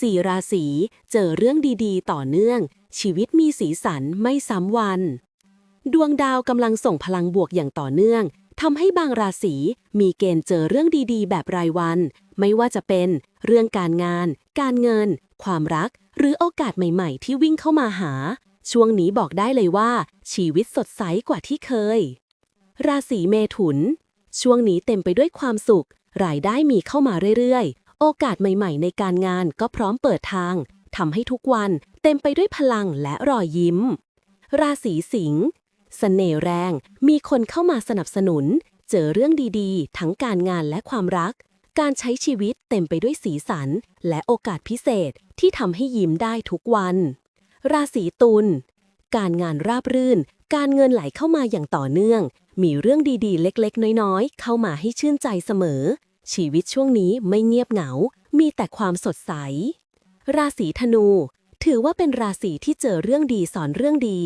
สี่ราศีเจอเรื่องดีๆ ต่อเนื่อง ชีวิตมีสีสันไม่ซ้ำวัน ดวงดาวกำลังส่งพลังบวกอย่างต่อเนื่องทำให้บางราศีมีเกณฑ์เจอเรื่องดีๆ แบบรายวัน ไม่ว่าจะเป็น เรื่องการงาน การเงิน ความรัก หรือโอกาสใหม่ๆ ที่วิ่งเข้ามาหา ช่วงนี้บอกได้เลยว่า ชีวิตสดใสกว่าที่เคย ราศีเมถุน ช่วงนี้เต็มไปด้วยความสุข รายได้มีเข้ามาเรื่อยๆ โอกาสใหม่ๆ ในการงานก็พร้อมเปิดทางทำให้ทุกวันเต็มไปด้วยพลังและรอยยิ้ม ราศีสิงห์เสน่ห์แรง มีคนเข้ามาสนับสนุน เจอเรื่องดีๆ ทั้งการงานและความรัก การใช้ชีวิตเต็มไปด้วยสีสัน และโอกาสพิเศษที่ทำให้ยิ้มได้ทุกวัน ราศีตุลการงานราบรื่น การเงินไหลเข้ามาอย่างต่อเนื่อง มีเรื่องดีๆ เล็กๆ น้อยๆ เข้ามาให้ชื่นใจเสมอ ชีวิตช่วงนี้ไม่เงียบเหงา มีแต่ความสดใส ราศีธนู ถือว่าเป็นราศีที่เจอเรื่องดีสอนเรื่องดี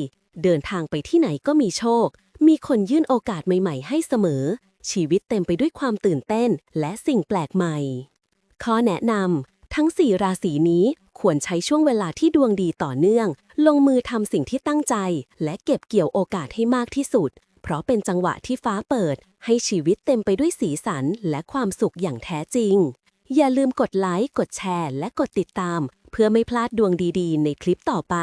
เดินทางไปที่ไหนก็มีโชค มีคนยื่นโอกาสใหม่ ๆ ให้เสมอ ชีวิตเต็มไปด้วยความตื่นเต้น และสิ่งแปลกใหม่ ข้อแนะนำทั้ง4ราศีนี้ควรใช้ช่วงเวลาที่ดวงดีต่อเนื่อง ลงมือทำสิ่งที่ตั้งใจ และเก็บเกี่ยวโอกาสให้มากที่สุด เพราะเป็นจังหวะที่ฟ้าเปิด ให้ชีวิตเต็มไปด้วยสีสันและความสุขอย่างแท้จริง อย่าลืมกดไลค์ กดแชร์ และกดติดตาม เพื่อไม่พลาดดวงดีๆ ในคลิปต่อไป